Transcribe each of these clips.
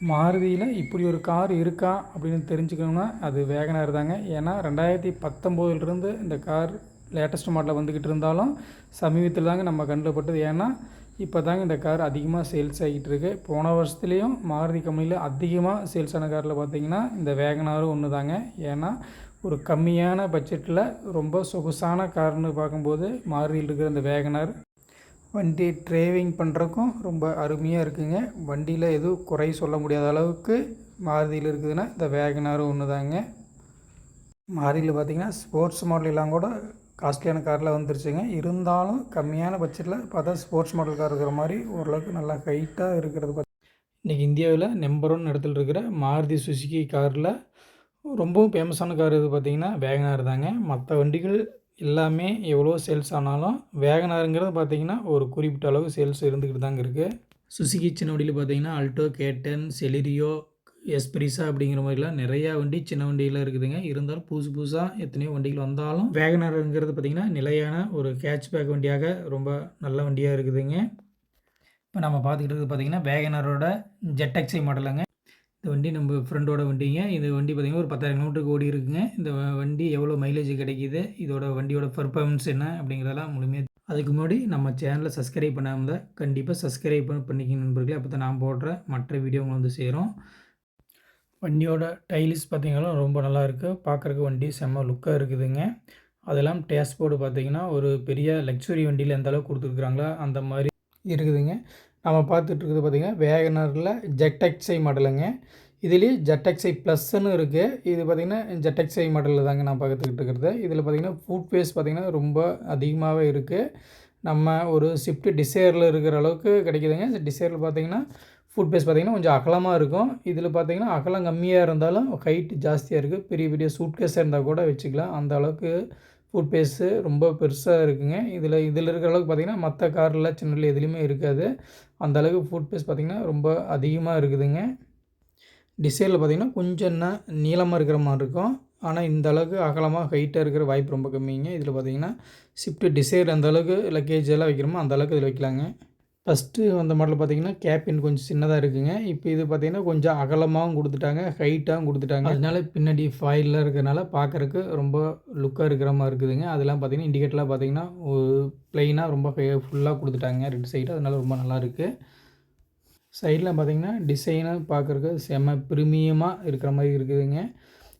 மாருதியில் இப்படி ஒரு கார் இருக்கா அப்படின்னு தெரிஞ்சுக்கணும்னா அது வேகனார் தாங்க ஏன்னா ரெண்டாயிரத்தி பத்தொம்போதுலேருந்து இந்த கார் லேட்டஸ்ட் மாடலில் வந்துக்கிட்டு இருந்தாலும் சமீபத்தில் தாங்க நம்ம கண்ணில் பட்டது ஏன்னா இப்போ தாங்க இந்த கார் அதிகமாக சேல்ஸ் ஆகிட்டு இருக்கு போன வருஷத்துலேயும் மாருதி கம்பெனியில் அதிகமாக சேல்ஸ் ஆன காரில் பார்த்தீங்கன்னா இந்த வேகனாரும் ஒன்று தாங்க ஏன்னா ஒரு கம்மியான பட்ஜெட்டில் ரொம்ப சொகுசான கார்னு பார்க்கும்போது மாருதியில் இருக்கிற இந்த வேகனார் வண்டி டிரைவிங் பண்ணுறக்கும் ரொம்ப அருமையாக இருக்குங்க. வண்டியில் எதுவும் குறை சொல்ல முடியாத அளவுக்கு மாருதியில் இருக்குதுன்னா இந்த வேகனாரும் ஒன்று தாங்க மாருதியில் பார்த்தீங்கன்னா ஸ்போர்ட்ஸ் மாடல் எல்லாம் கூட காஸ்ட்லியான காரில் வந்துருச்சுங்க. இருந்தாலும் கம்மியான பட்ஜெட்டில் பார்த்தா ஸ்போர்ட்ஸ் மாடல் கார் இருக்கிற மாதிரி ஓரளவுக்கு நல்லா ஹைட்டாக இருக்கிறது பார்த்து இன்றைக்கி இந்தியாவில் நம்பர் ஒன் இடத்துல இருக்கிற மாருதி சுசுகி காரில் ரொம்பவும் ஃபேமஸான கார் இது பார்த்திங்கன்னா வேகனார் தாங்க மற்ற வண்டிகள் எல்லாமே எவ்வளோ சேல்ஸ் ஆனாலும் வேகனாருங்கிறது பார்த்திங்கன்னா ஒரு குறிப்பிட்ட அளவு சேல்ஸ் இருந்துக்கிட்டு தாங்க இருக்குது சுசுகி சின்ன வண்டியில் பார்த்தீங்கன்னா அல்டோ கேட்டன் செலிரியோ எஸ்பிரிசா அப்படிங்கிற மாதிரிலாம் நிறையா வண்டி சின்ன வண்டியெல்லாம் இருக்குதுங்க. இருந்தாலும் புதுசு புதுசாக எத்தனையோ வண்டிகள் வந்தாலும் வேகனாருங்கிறது பார்த்திங்கன்னா நிலையான ஒரு கேட்ச் பேக் வண்டியாக ரொம்ப நல்ல வண்டியாக இருக்குதுங்க. இப்போ நம்ம பார்த்துக்கிட்டு பார்த்திங்கன்னா வேகனரோட ஜெட்டக்ஸை மாடலுங்க இந்த வண்டி நம்ம ஃப்ரெண்டோட வண்டிங்க. இந்த வண்டி பார்த்திங்கன்னா ஒரு பத்தாயிரம் கிலோமீட்டருக்கு ஓடி இருக்குங்க. இந்த வண்டி எவ்வளோ மைலேஜ் கிடைக்கிது இதோட வண்டியோட பர்ஃபார்மன்ஸ் என்ன அப்படிங்கிறதெல்லாம் முழுமையாக அதுக்கு முன்னாடி நம்ம சேனலை சப்ஸ்கிரைப் பண்ணாமல் தான் கண்டிப்பாக சப்ஸ்கிரைப் பண்ணிக்கணும் நண்பர்களே. அப்போ தான் நான் போடுற மற்ற வீடியோ வந்து சேரும். வண்டியோட டைல்ஸ் பார்த்திங்கன்னா ரொம்ப நல்லா இருக்குது பார்க்குறக்கு வண்டி செம்ம லுக்காக இருக்குதுங்க. அதெல்லாம் டேஷ்போர்டு பார்த்தீங்கன்னா ஒரு பெரிய லக்ஸுரி வண்டியில் எந்த அளவுக்கு கொடுத்துருக்குறாங்களோ அந்த மாதிரி இருக்குதுங்க. நம்ம பார்த்துட்ருக்குது பார்த்திங்கன்னா வேகனரில் ஜெட்டெக்ஸை மாடலுங்க. இதுலேயே ஜெட்டெக்ஸை ப்ளஸ்ன்னு இருக்குது இது பார்த்திங்கன்னா ஜெட்டெக்ஸை மாடலில் தாங்க நான் பார்த்துக்கிட்டு இருக்கிறது இதில் பார்த்திங்கன்னா ஃபுட் பேஸ் பார்த்திங்கன்னா ரொம்ப அதிகமாகவே இருக்குது நம்ம ஒரு ஸ்விஃப்ட் டிசைரில் இருக்கிற அளவுக்கு கிடைக்குதுங்க. டிசைரில் பார்த்தீங்கன்னா ஃபுட் பேஸ் பார்த்தீங்கன்னா கொஞ்சம் அகலமாக இருக்கும். இதில் பார்த்தீங்கன்னா அகலம் கம்மியாக இருந்தாலும் ஹைட் ஜாஸ்தியாக இருக்குது பெரிய பெரிய சூட்கேஸாக இருந்தால் கூட வச்சுக்கலாம். அந்த அளவுக்கு ஃபுட் பேஸு ரொம்ப பெருசாக இருக்குங்க. இதில் இதில் இருக்கிற அளவுக்கு பார்த்தீங்கன்னா மற்ற காரில் சின்னல எதுலேயுமே இருக்காது. அந்தளவுக்கு ஃபுட் பேஸ் பார்த்திங்கன்னா ரொம்ப அதிகமாக இருக்குதுங்க. டிசைனில் பார்த்தீங்கன்னா கொஞ்சம் என்ன நீளமாக இருக்கிற மாதிரி இருக்கும். ஆனால் இந்த அளவுக்கு அகலமாக ஹைட்டாக இருக்கிற வாய்ப்பு ரொம்ப கம்மிங்க. இதில் பார்த்தீங்கன்னா ஷிஃப்ட்டு டிசைர் அந்த அளவுக்கு லக்கேஜ் எல்லாம் வைக்கிறோமோ அந்த அளவுக்கு இதில் வைக்கலாங்க. ஃபஸ்ட்டு அந்த மாடல் பார்த்தீங்கன்னா கேபின் கொஞ்சம் சின்னதாக இருக்குங்க. இப்போ இது பார்த்தீங்கன்னா கொஞ்சம் அகலமாகவும் கொடுத்துட்டாங்க ஹைட்டாகவும் கொடுத்துட்டாங்க. அதனால பின்னாடி ஃபைலில் இருக்கிறனால பார்க்குறக்கு ரொம்ப லுக்காக இருக்கிற மாதிரி இருக்குதுங்க. அதெல்லாம் பார்த்தீங்கன்னா இண்டிகேட்டர்லாம் பார்த்தீங்கன்னா ப்ளைனாக ரொம்ப ஃபுல்லாக கொடுத்துட்டாங்க ரெண்டு சைடு அதனால ரொம்ப நல்லா இருக்குது சைடில் பார்த்தீங்கன்னா டிசைனாக பார்க்குறக்கு செம ப்ரீமியமாக இருக்கிற மாதிரி இருக்குதுங்க.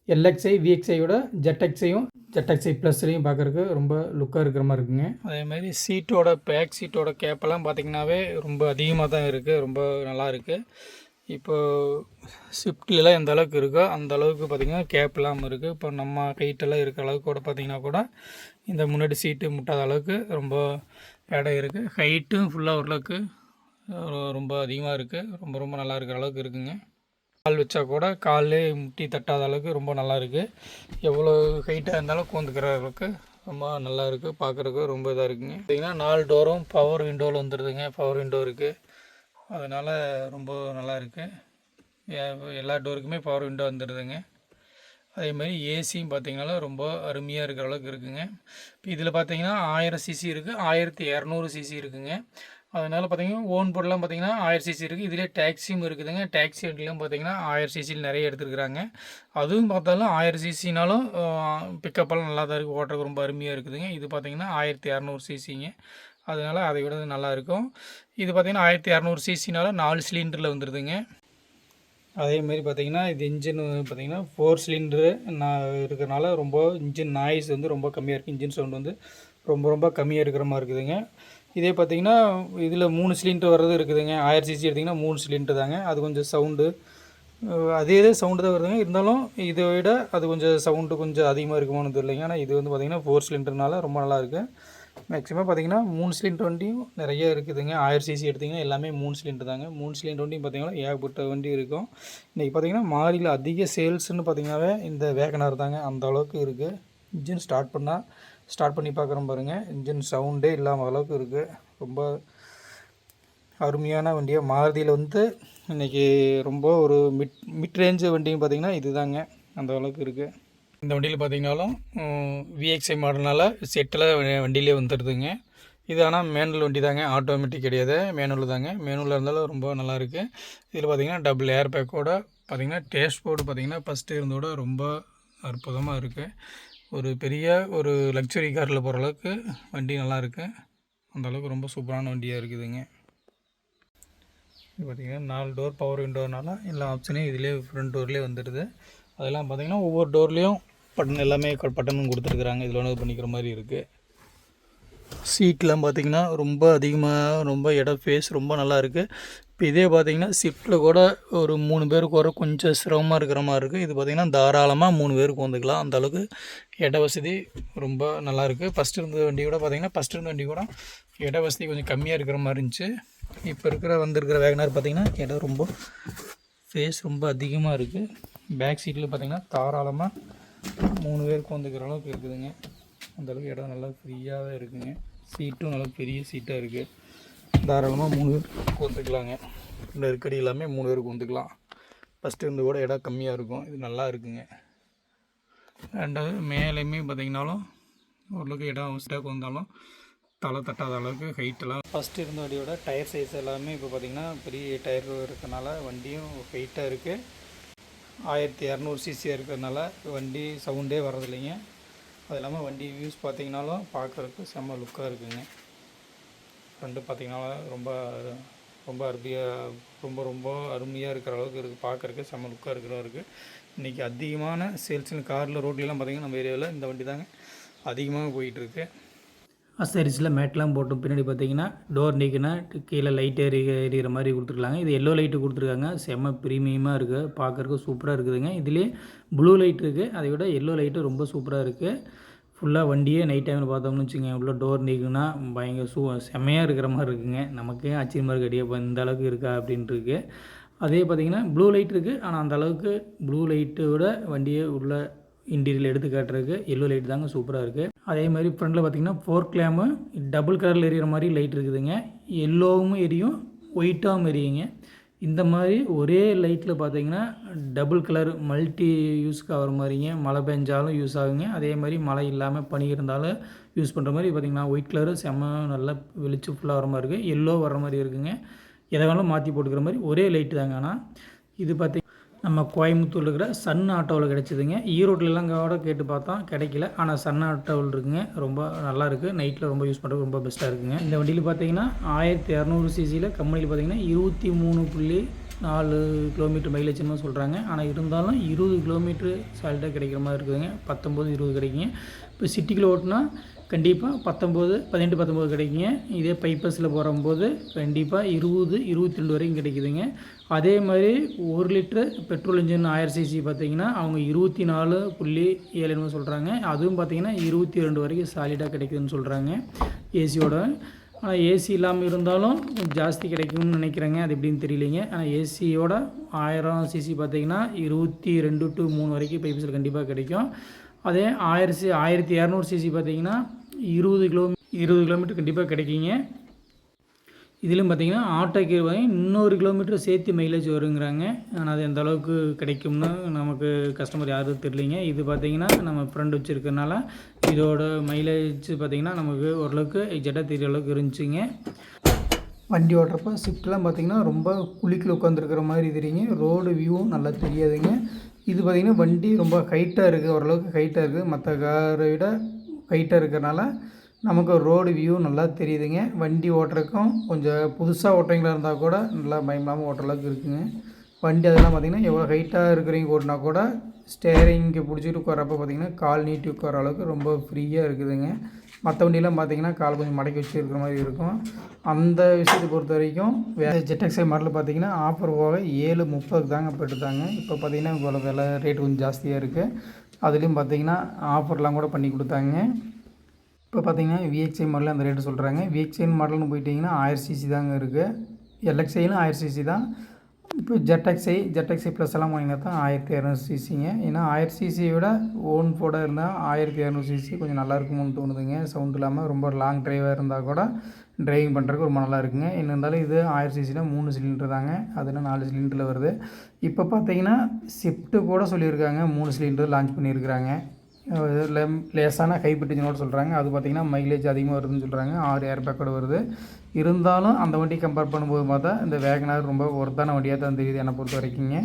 எல்எக்ஸ்ஐ விஎக்ஸ்ஐயோட ஜெட்எக்ஸையும் ஜெட்எக்ஸ்ஐ ப்ளஸ்லையும் பார்க்குறக்கு ரொம்ப லுக்காக இருக்கிற மாதிரி இருக்குங்க. அதே மாதிரி சீட்டோட பேக் சீட்டோட கேப்பெல்லாம் பார்த்திங்கனாவே ரொம்ப அதிகமாக தான் இருக்குது ரொம்ப நல்லா இருக்குது இப்போ ஸ்விஃப்ட்லாம் எந்த அளவுக்கு இருக்கோ அந்த அளவுக்கு பார்த்திங்கன்னா கேப் இல்லாமல் இருக்குது இப்போ நம்ம கைட்டெல்லாம் இருக்கிற அளவுக்கு கூட பார்த்திங்கன்னா கூட இந்த முன்னாடி சீட்டு முட்டாத அளவுக்கு ரொம்ப இடம் இருக்குது ஹைட்டும் ஃபுல்லாக ஓரளவுக்கு ரொம்ப அதிகமாக இருக்குது ரொம்ப ரொம்ப நல்லா இருக்கிற அளவுக்கு இருக்குங்க. கால் வச்சா கூட காலே முட்டி தட்டாத அளவுக்கு ரொம்ப நல்லா இருக்குது எவ்வளோ ஹைட்டாக இருந்தாலும் கூந்துக்கிற அளவுக்கு ரொம்ப நல்லா இருக்குது பார்க்குறதுக்கு ரொம்ப இதாக இருக்குங்க. பார்த்திங்கன்னா நாலு டோரும் பவர் விண்டோவில் வந்துடுதுங்க பவர் விண்டோ இருக்குது அதனால் ரொம்ப நல்லா இருக்குது எல்லா டோருக்குமே பவர் விண்டோ வந்துடுதுங்க அதே மாதிரி ஏசியும் பார்த்தீங்கன்னா ரொம்ப அருமையாக இருக்கிற அளவுக்கு இருக்குங்க. இப்போ இதில் பார்த்திங்கன்னா ஆயிரம் சிசி இருக்குது ஆயிரத்தி இரநூறு சிசி இருக்குங்க. அதனால் பார்த்தீங்கன்னா ஓன் போர்டெலாம் பார்த்தீங்கன்னா ஆயிரம் சிசி இருக்குது இதிலே டேக்ஸியும் இருக்குதுங்க. டேக்ஸி வண்டிலாம் பார்த்தீங்கன்னா ஆயிரம் சிசியில் நிறைய எடுத்துருக்குறாங்க. அதுவும் பார்த்தாலும் ஆயிரம் சிசினாலும் பிக்கப்பெல்லாம் நல்லா தான் இருக்குது ஓட்டுறதுக்கு ரொம்ப அருமையாக இருக்குதுங்க. இது பார்த்தீங்கன்னா ஆயிரத்தி இரநூறு சிசிங்க அதனால் அதை விட நல்லா இருக்கும். இது பார்த்தீங்கன்னா ஆயிரத்தி இரநூறு சிசினால நாலு சிலிண்டரில் வந்துடுதுங்க அதே மாதிரி பார்த்தீங்கன்னா இது இன்ஜின் பார்த்திங்கன்னா ஃபோர் சிலிண்டரு நான் இருக்கிறனால ரொம்ப இன்ஜின் நாய்ஸ் வந்து ரொம்ப கம்மியாக இருக்குது இன்ஜின் சவுண்ட் வந்து ரொம்ப ரொம்ப கம்மியாக இருக்கிற மாதிரி இருக்குதுங்க. இதே பார்த்தீங்கன்னா இதில் மூணு சிலிண்டர் வர்றது இருக்குதுங்க. ஆயிரம் சிசி எடுத்திங்கன்னா மூணு சிலிண்டர் தாங்க. அது கொஞ்சம் சவுண்டு அதே இதே சவுண்டு தான் வருதுங்க. இருந்தாலும் இதை விட அது கொஞ்சம் சவுண்டு கொஞ்சம் அதிகமாக இருக்குமானு தெரியலைங்க. ஆனால் இது வந்து பார்த்திங்கன்னா ஃபோர் சிலிண்டர்னால ரொம்ப நல்லா இருக்குது மேக்ஸிமம் பார்த்தீங்கன்னா மூணு சிலிண்டர் வண்டியும் நிறைய இருக்குதுங்க. ஆயிரம் சிசி எடுத்திங்கன்னா எல்லாமே மூணு சிலிண்டர் தாங்க. மூணு சிலிண்டர் வண்டியும் பார்த்தீங்கன்னா ஏகப்பட்ட வண்டி இருக்கும். இன்றைக்கி பார்த்தீங்கன்னா மாறியில் அதிக சேல்ஸ்னு பார்த்திங்கனாவே இந்த வேகனார் தாங்க. அந்த அளவுக்கு இருக்குது இன்ஜின் ஸ்டார்ட் பண்ணால் ஸ்டார்ட் பண்ணி பார்க்குறோம் பாருங்கள் இன்ஜின் சவுண்டே இல்லாமல் அளவுக்கு இருக்குது ரொம்ப அருமையான வண்டியாக மாருதியில் வந்து இன்றைக்கி ரொம்ப ஒரு மிட் மிட் ரேஞ்சு வண்டியும் பார்த்திங்கன்னா இதுதாங்க. அந்த அளவுக்கு இருக்குது இந்த வண்டியில் பார்த்திங்கனாலும் விஎக்ஸ்ஐ மாடல்னால செட்டில் வண்டியிலே வந்துடுதுங்க இது ஆனால் மேனுவல் வண்டி தாங்க ஆட்டோமேட்டிக் கிடையாது. மேனுவல் தாங்க. மேனுவலில் இருந்தாலும் ரொம்ப நல்லாயிருக்கு இதில் பார்த்தீங்கன்னா டபுள் ஏர் பேக்கோட பார்த்திங்கன்னா டேஸ்ட் போர்டு பார்த்தீங்கன்னா ஃபஸ்ட்டு இருந்தோட ரொம்ப அற்புதமாக இருக்குது ஒரு பெரிய ஒரு லக்ஸரி காரில் போகிற அளவுக்கு வண்டி நல்லா இருக்கு. அந்தளவுக்கு ரொம்ப சூப்பரான வண்டியாக இருக்குதுங்க. இது பார்த்திங்கன்னா நாலு டோர் பவர் விண்டோனால எல்லா ஆப்ஷனையும் இதிலே ஃப்ரண்ட் டோர்லேயே வந்துடுது. அதெல்லாம் பார்த்திங்கன்னா ஒவ்வொரு டோர்லேயும் பட்டன் எல்லாமே பட்டனும் கொடுத்துருக்குறாங்க. இதில் ஒன்று பண்ணிக்கிற மாதிரி இருக்குது சீட்லாம் பார்த்திங்கன்னா ரொம்ப அதிகமாக ரொம்ப இடம் ஃபேஸ் ரொம்ப நல்லா இருக்குது இப்போ இதே பார்த்தீங்கன்னா ஷிஃப்ட்டில் கூட ஒரு மூணு பேருக்கு வர கொஞ்சம் சிரமமாக இருக்கிற மாதிரி இருக்குது இது பார்த்தீங்கன்னா தாராளமாக மூணு பேருக்கு வந்துக்கலாம். அந்த அளவுக்கு இட வசதி ரொம்ப நல்லாயிருக்கு ஃபஸ்ட்டு இருந்த வண்டி கூட பார்த்தீங்கன்னா ஃபஸ்ட்டு இருந்த வண்டி கூட இட வசதி கொஞ்சம் கம்மியாக இருக்கிற மாதிரி இருந்துச்சு. இப்போ இருக்கிற வந்திருக்கிற வேகனார் பார்த்தீங்கன்னா இடம் ரொம்ப ஃபேஸ் ரொம்ப அதிகமாக இருக்குது பேக் சீட்டில் பார்த்தீங்கன்னா தாராளமாக மூணு பேருக்கு வந்துக்கிற அளவுக்கு இருக்குதுங்க. அந்தளவுக்கு இடம் நல்லா ஃப்ரீயாகவே இருக்குங்க சீட்டும் நல்லா பெரிய சீட்டாக இருக்குது தாராளமாக மூணு பேருக்கு வந்துக்கலாங்க நெருக்கடி எல்லாமே மூணு பேருக்கு வந்துக்கலாம் ஃபஸ்ட்டு இருந்து கூட இடம் கம்மியாக இருக்கும். இது நல்லா இருக்குங்க. ரெண்டாவது மேலேயுமே பார்த்தீங்கன்னாலும் ஓரளவுக்கு இடம் ஸ்டாக் வந்தாலும் தலை தட்டாத அளவுக்கு ஹைட்டெல்லாம் ஃபஸ்ட்டு இருந்த வண்டியோட டயர் சைஸ் எல்லாமே இப்போ பார்த்திங்கன்னா பெரிய டயர் இருக்கறனால வண்டியும் ஹைட்டாக இருக்குது ஆயிரத்தி இரநூறு சிசியாக இருக்கிறதுனால வண்டி சவுண்டே வர்றதில்லைங்க. அது இல்லாமல் வண்டி வியூஸ் பார்த்தீங்கனாலும் பார்க்குறதுக்கு செம்ம லுக்காக இருக்குங்க. ஃப்ரெண்டு பார்த்தீங்கனாலும் ரொம்ப ரொம்ப அருமையாக ரொம்ப ரொம்ப அருமையாக இருக்கிற அளவுக்கு இருக்குது பார்க்குறக்கு செம்ம லுக்காக இருக்கிற இருக்குது இன்றைக்கி அதிகமான சேல்ஸ்னு காரில் ரோட்லலாம் பார்த்தீங்கன்னா நம்ம ஏரியாவில் இந்த வண்டி தாங்க அதிகமாக போயிட்டுருக்கு அசரிஸில் மேட்லாம் போட்டு பின்னாடி பார்த்தீங்கன்னா டோர் நீக்கினா கீழே லைட் எரி எரியிற மாதிரி கொடுத்துருக்காங்க. இது எல்லோ லைட்டு கொடுத்துருக்காங்க. செம்ம ப்ரீமியமாக இருக்குது பார்க்குறக்கு சூப்பராக இருக்குதுங்க. இதுலேயே ப்ளூ லைட் இருக்குது அதை விட எல்லோ லைட்டு ரொம்ப சூப்பராக இருக்குது ஃபுல்லாக வண்டியே நைட் டைமில் பார்த்தோம்னு வச்சுங்க உள்ள டோர் நீக்குன்னா பயங்கர சூ செம்மையாக இருக்கிற மாதிரி இருக்குங்க. நமக்கே ஆச்சரியமாக இருக்குது அடியே இந்த அளவுக்கு இருக்கா அப்படின்ட்டுருக்கு அதே பார்த்தீங்கன்னா ப்ளூ லைட் இருக்குது ஆனால் அந்த அளவுக்கு ப்ளூ லைட்டை விட வண்டியை உள்ளே இன்டீரியல் எடுத்து காட்டுறதுக்கு எல்லோ லைட் தாங்க சூப்பராக இருக்குது அதே மாதிரி ஃப்ரண்டில் பார்த்தீங்கன்னா ஃபோர் கிளாமு டபுள் கலரில் எரியிற மாதிரி லைட் இருக்குதுங்க. எல்லோவும் எரியும் ஒயிட்டாகவும் எரியுங்க. இந்த மாதிரி ஒரே லைட்டில் பார்த்தீங்கன்னா டபுள் கலர் மல்டி யூஸ்க்கு ஆகிற மாதிரிங்க. மழை பெஞ்சாலும் யூஸ் ஆகுங்க. அதே மாதிரி மழை இல்லாமல் பனி இருந்தாலும் யூஸ் பண்ணுற மாதிரி பார்த்தீங்கன்னா ஒயிட் கலரு செம்ம நல்லா வெளிச்சம் ஃபுல்லாக வர மாதிரி இருக்குது எல்லோ வர மாதிரி இருக்குங்க. எதை வேணாலும் மாற்றி போட்டுக்கிற மாதிரி ஒரே லைட்டு தாங்க. ஆனால் இது பார்த்திங்க நம்ம கோயம்புத்தூர் இருக்கிற சன் ஆட்டோவில் கிடச்சிதுங்க. ஈரோட்டிலலாம் கூட கேட்டு பார்த்தோம் கிடைக்கல. ஆனால் சன் ஆட்டோவில் இருக்குங்க ரொம்ப நல்லா இருக்குது நைட்டில் ரொம்ப யூஸ் பண்ணுறது ரொம்ப பெஸ்ட்டாக இருக்குங்க. இந்த வண்டியில் பார்த்தீங்கன்னா ஆயிரத்தி இரநூறு சிசியில் கம்பெனியில் பார்த்தீங்கன்னா இருபத்தி மூணு புள்ளி நாலு கிலோமீட்டர் மைலேஜ்னு சொல்கிறாங்க. ஆனால் இருந்தாலும் இருபது கிலோமீட்ரு சாலிட்டாக கிடைக்கிற மாதிரி இருக்குதுங்க. பத்தொம்போது இருபது கிடைக்குங்க. இப்போ சிட்டிக்குள்ளே ஓட்டினா கண்டிப்பாக பத்தொம்போது பதினெட்டு பத்தொம்போது கிடைக்குங்க. இதே பைப்பஸில் போகும்போது கண்டிப்பாக இருபது இருபத்தி ரெண்டு வரைக்கும் கிடைக்குதுங்க. அதே மாதிரி ஒரு லிட்டரு பெட்ரோல் இன்ஜின் ஆயிரம் சிசி பார்த்தீங்கன்னா அவங்க இருபத்தி நாலு புள்ளி ஏழுன்னு சொல்கிறாங்க அதுவும் பார்த்தீங்கன்னா இருபத்தி ரெண்டு வரைக்கும் சாலிடாக கிடைக்குதுன்னு சொல்கிறாங்க ஏசியோட ஆனால் ஏசி இல்லாமல் இருந்தாலும் ஜாஸ்தி கிடைக்கும்னு நினைக்கிறேங்க. அது எப்படின்னு தெரியலைங்க. ஆனால் ஏசியோட ஆயிரம் சிசி பார்த்தீங்கன்னா இருபத்தி ரெண்டு டு மூணு வரைக்கும் பைப்ஸில் கண்டிப்பாக கிடைக்கும். அதே ஆயிரம் சி ஆயிரத்தி இரநூறு சிசி பார்த்தீங்கன்னா இருபது கிலோ இருபது கிலோமீட்டர் கண்டிப்பாக கிடைக்குங்க. இதிலும் பார்த்தீங்கன்னா ஆட்டோக்கு பார்த்திங்கன்னா இன்னொரு கிலோமீட்டர் சேர்த்து மைலேஜ் வருங்கிறாங்க. ஆனால் அது எந்த அளவுக்கு கிடைக்கும்னு நமக்கு கஸ்டமர் யாரும் தெரியலிங்க. இது பார்த்திங்கன்னா நம்ம ஃப்ரெண்ட் வச்சுருக்கனால இதோட மைலேஜ் பார்த்திங்கன்னா நமக்கு ஓரளவுக்கு எக்ஸாக்டாக தெரிய அளவுக்கு இருந்துச்சுங்க. வண்டி ஓட்டுறப்ப ஸ்விஃப்ட்லாம் பார்த்திங்கன்னா ரொம்ப குளிக்கில் உட்காந்துருக்கிற மாதிரி தெரியுங்க. ரோடு வியூவும் நல்லா தெரியாதுங்க. இது பார்த்திங்கன்னா வண்டி ரொம்ப ஹைட்டாக இருக்குது ஓரளவுக்கு ஹைட்டாக இருக்குது மற்ற காரை விட ஹைட்டாக இருக்கிறனால நமக்கு ரோடு வியூ நல்லா தெரியுதுங்க. வண்டி ஓட்டுறதுக்கும் கொஞ்சம் புதுசாக ஓட்டுறவங்களா இருந்தால் கூட நல்லா பயமில்லாமல் ஓட்டுற அளவுக்கு இருக்குங்க. வண்டி அதெல்லாம் பார்த்திங்கன்னா எவ்வளோ ஹைட்டாக இருக்கிறவங்க ஓட்டினா கூட ஸ்டேரிங்க்கு பிடிச்சிட்டு உட்காரப்ப பார்த்திங்கன்னா கால் நீட்டி உட்கார அளவுக்கு ரொம்ப ஃப்ரீயாக இருக்குதுங்க. மற்ற வண்டியெலாம் பார்த்திங்கன்னா கால் கொஞ்சம் மடக்கி வச்சுருக்கிற மாதிரி இருக்கும். அந்த விஷயத்தை பொறுத்த வரைக்கும் வேறு ஜெட்டக்ஸை மாடல் பார்த்திங்கன்னா ஆஃபர் போக ஏழு முப்பதுக்கு தாங்க போட்டுருந்தாங்க இப்போ பார்த்திங்கன்னா இவ்வளோ விலை ரேட் கொஞ்சம் ஜாஸ்தியாக இருக்குது அதுலேயும் பார்த்திங்கன்னா ஆஃபர்லாம் கூட பண்ணி கொடுத்தாங்க. இப்போ பார்த்தீங்கன்னா விஎக்ஸ்ஐ மாடலில் அந்த ரேட்டு சொல்கிறாங்க விஎக்ஸ்ஐ மாடல்னு போயிட்டிங்கன்னா ஆயிரம் சிசி தாங்க இருக்குது எல்எக்ஸ்ஐலும் ஆயிரம் சிசி தான். இப்போ ஜெட்எக்ஸ்ஐ ஜெட்எக்ஸ்ஐ ப்ளஸ் எல்லாம் வாங்கினா தான் ஆயிரத்தி இரநூறு சிசிங்க ஏன்னா ஆயிரம் சிசியை விட ஓன் ஃபோட இருந்தால் ஆயிரத்தி இரநூறு சிசி கொஞ்சம் நல்லா இருக்கும்னு தோணுதுங்க. சவுண்ட் இல்லாமல் ரொம்ப லாங் டிரைவாக இருந்தால் கூட டிரைவிங் பண்ணுறதுக்கு ரொம்ப நல்லா இருக்குங்க. என்ன இருந்தாலும் இது ஆயிரம் சிசினா மூணு சிலிண்டர் தாங்க. அதுனா நாலு சிலிண்டரில் வருது. இப்போ பார்த்தீங்கன்னா ஷிஃப்ட்டு கூட சொல்லியிருக்காங்க. மூணு சிலிண்டர் லான்ச் பண்ணியிருக்கிறாங்க. லெம் லேசான ஹைப்ரிட் சொல்கிறாங்க அது பார்த்திங்கன்னா மைலேஜ் அதிகமாக வருதுன்னு சொல்கிறாங்க ஆறு ஏர் பேக்கோடு வருது. இருந்தாலும் அந்த வண்டி கம்பேர் பண்ணும்போது பார்த்தா இந்த வேகனார் ரொம்ப ஒர்த்தான வண்டியாக தான் தெரியுது என்னை பொறுத்த வரைக்குங்க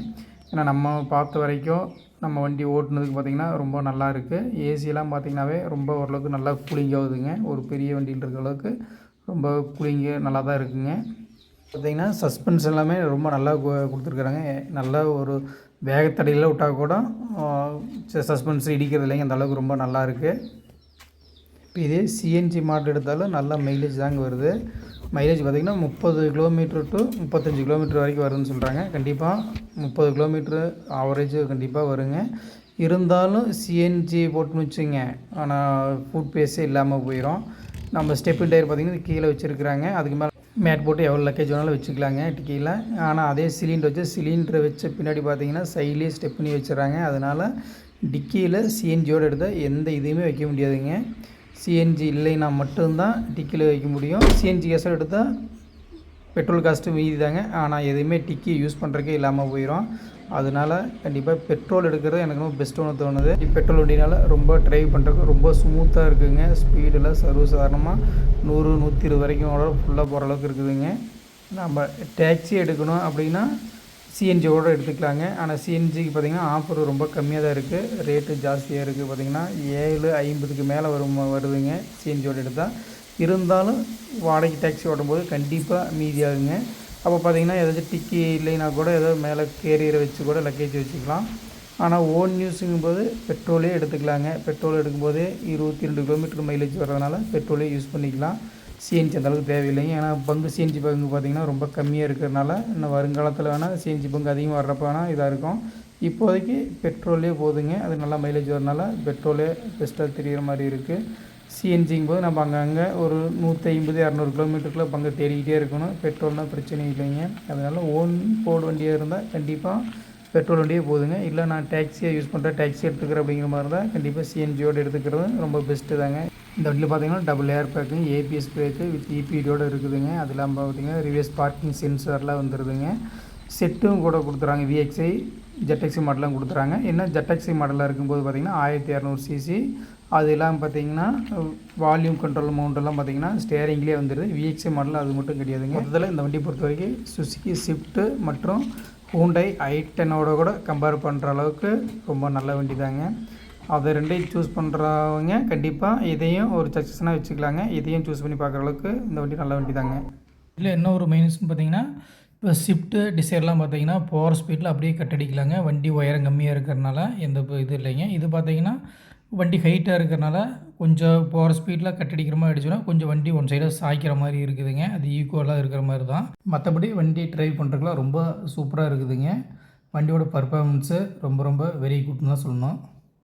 ஏன்னா நம்ம பார்த்த வரைக்கும் நம்ம வண்டி ஓட்டுனதுக்கு பார்த்திங்கன்னா ரொம்ப நல்லா இருக்குது ஏசியெல்லாம் பார்த்திங்கனாவே ரொம்ப ஓரளவுக்கு நல்லா கூலிங் ஆகுதுங்க. ஒரு பெரிய வண்டியில் இருக்கிற அளவுக்கு ரொம்ப கூலிங்கு நல்லா தான் இருக்குங்க. பார்த்திங்கன்னா சஸ்பென்ஸ் எல்லாமே ரொம்ப நல்லா கொடுத்துருக்குறாங்க. நல்ல ஒரு வேகத்தடையில் விட்டால் கூட சஸ்பென்ஸ் இடிக்கிறது இல்லைங்க. அந்த அளவுக்கு ரொம்ப நல்லா இருக்குது இப்போ இதே சிஎன்ஜி மாட்டு எடுத்தாலும் நல்லா மைலேஜ் தாங்க வருது. மைலேஜ் பார்த்திங்கன்னா முப்பது கிலோமீட்டர் டு முப்பத்தஞ்சு கிலோமீட்டர் வரைக்கும் வருதுன்னு சொல்கிறாங்க கண்டிப்பாக முப்பது கிலோமீட்ரு ஆவரேஜ் கண்டிப்பாக வருங்க. இருந்தாலும் சிஎன்ஜி போட்டுன்னு வச்சுங்க. ஆனால் ஃபுட் பேஸே இல்லாமல் போயிடும் நம்ம ஸ்டெப்பு டயர் பார்த்திங்கன்னா கீழே வச்சுருக்குறாங்க. அதுக்கு மேலே மேட் போட்டு எவ்வளோ லக்கேஜ் வேணாலும் வச்சுக்கலாங்க டிக்கியில் ஆனால் அதே சிலிண்டர் வச்சு சிலிண்டரை வச்ச பின்னாடி பார்த்தீங்கன்னா சைட்லேயே ஸ்டெப் பண்ணி வச்சுறாங்க. அதனால் டிக்கியில் சிஎன்ஜியோடு எடுத்தால் எந்த இதுவுமே வைக்க முடியாதுங்க. சிஎன்ஜி இல்லைன்னா மட்டும்தான் டிக்கியில் வைக்க முடியும். சிஎன்ஜி கேஸில் எடுத்தால் பெட்ரோல் காஸ்ட்டு மீதி தாங்க ஆனால் எதுவுமே டிக்கி யூஸ் பண்ணுறக்கே இல்லாமல் போயிடும் அதனால கண்டிப்பாக பெட்ரோல் எடுக்கிறது எனக்கு ரொம்ப பெஸ்ட் ஒன்று தோணுது. பெட்ரோல் வண்டினால ரொம்ப டிரைவ் பண்ணுறதுக்கு ரொம்ப ஸ்மூத்தாக இருக்குதுங்க ஸ்பீடெல்லாம் சர்வசாதாரணமாக நூறு நூற்றி இருபது வரைக்கும் ஃபுல்லாக போகிற அளவுக்கு இருக்குதுங்க. நம்ம டேக்ஸி எடுக்கணும் அப்படின்னா சிஎன்ஜியோட எடுத்துக்கலாங்க. ஆனால் சிஎன்ஜிக்கு பார்த்திங்கன்னா ஆஃபர் ரொம்ப கம்மியாக தான் இருக்குது ரேட்டு ஜாஸ்தியாக இருக்குது பார்த்திங்கன்னா ஏழு ஐம்பதுக்கு மேலே வரும் வருதுங்க சிஎன்ஜியோட எடுத்தால் இருந்தாலும் வாடகை டேக்ஸி ஓட்டும்போது கண்டிப்பாக மீதியாகுங்க அப்போ பார்த்தீங்கன்னா ஏதாச்சும் டிக்கி இல்லைன்னா கூட ஏதோ மேலே கேரியரை வச்சு கூட லக்கேஜ் வச்சுக்கலாம். ஆனால் ஓன் யூஸுங்கும் போது பெட்ரோலே எடுத்துக்கலாங்க. பெட்ரோல் எடுக்கும்போது இருபத்தி ரெண்டு கிலோமீட்டர் மைலேஜ் வர்றதுனால பெட்ரோலே யூஸ் பண்ணிக்கலாம். சிஎன்ஜி அந்தளவுக்கு தேவையில்லைங்க. ஏன்னா பங்கு சிஎன்ஜி பங்கு பார்த்திங்கன்னா ரொம்ப கம்மியாக இருக்கிறதுனால இன்னும் வருங்காலத்தில் வேணால் சிஎன்ஜி பங்கு அதிகமாக வர்றப்ப வேணால் இதாக இருக்கும். இப்போதைக்கு பெட்ரோலே போதுங்க. அது நல்லா மைலேஜ் வரனால பெட்ரோலே பெஸ்ட்டாக தெரிகிற மாதிரி இருக்குது சிஎன்ஜிங்கும் போது நம்ம அங்கங்கே ஒரு நூற்றி ஐம்பது இரநூறு கிலோமீட்டருக்குள்ளே பங்கு தேடிக்கிட்டே இருக்கணும். பெட்ரோல்னால் பிரச்சனை இல்லைங்க. அதனால் ஓன் போர்டு வண்டியாக இருந்தால் கண்டிப்பாக பெட்ரோல் வண்டியே போதுங்க. இல்லை நான் டேக்ஸியை யூஸ் பண்ணுறேன் டாக்ஸி எடுத்துக்கிறேன் அப்படிங்கிற மாதிரி இருந்தால் கண்டிப்பாக சிஎன்ஜியோடு எடுத்துக்கிறது ரொம்ப பெஸ்ட்டு தாங்க. இந்த வண்டியில் பார்த்தீங்கன்னா double air bag ABS brake with இபிடியோடு இருக்குதுங்க. அது இல்லாமல் பார்த்தீங்கன்னா ரிவர்ஸ் பார்க்கிங் சென்சார்லாம் வந்துடுதுங்க செட்டும் கூட கொடுத்துறாங்க. விஎக்ஸ்ஐ ஜெட்எக்ஸி மாடலாம் கொடுத்துறாங்க. என்ன? ஜெட்எக்ஸி மாடலாக இருக்கும்போது பார்த்தீங்கன்னா ஆயிரத்தி இரநூறு சிசி அது இல்லாமல் பார்த்தீங்கன்னா வால்யூம் கண்ட்ரோல் மவுண்டெல்லாம் பார்த்தீங்கன்னா ஸ்டேரிங்லேயே வந்துடுது விஎக்ஸி மாடல் அது மட்டும் கிடையாதுங்க. மொத்தத்தில் இந்த வண்டி பொறுத்த வரைக்கும் சுசுகி ஸ்விஃப்ட்டு மற்றும் ஹூண்டை ஐ டென்னோட கூட கம்பேர் பண்ணுற அளவுக்கு ரொம்ப நல்ல வண்டி தாங்க அதை ரெண்டையும் சூஸ் பண்ணுறவங்க கண்டிப்பாக இதையும் ஒரு சக்ஸஸ்னாக வச்சுக்கலாங்க. இதையும் சூஸ் பண்ணி பார்க்குற அளவுக்கு இந்த வண்டி நல்ல வண்டி தாங்க இதில் என்ன ஒரு மைனஸ்னு பார்த்தீங்கன்னா இப்போ ஷிஃப்ட்டு டிசைர்லாம் பார்த்தீங்கன்னா போகிற ஸ்பீடில் அப்படியே கட் அடிக்கலாங்க. வண்டி உயரம் கம்மியாக இருக்கிறனால எந்த இது இல்லைங்க. இது பார்த்தீங்கன்னா வண்டி ஹைட்டாக இருக்கிறனால கொஞ்சம் போகிற ஸ்பீடில் கட்டடிக்கிற மாதிரி அடிச்சோன்னா கொஞ்சம் வண்டி ஒன் சைடாக சாய்க்கிற மாதிரி இருக்குதுங்க. அது ஈக்குவலாக இருக்கிற மாதிரி தான். மற்றபடி வண்டி ட்ரைவ் பண்ணுறதுக்குலாம் ரொம்ப சூப்பராக இருக்குதுங்க. வண்டியோட பர்ஃபார்மன்ஸு ரொம்ப ரொம்ப வெரி குட்னு தான் சொல்லணும்.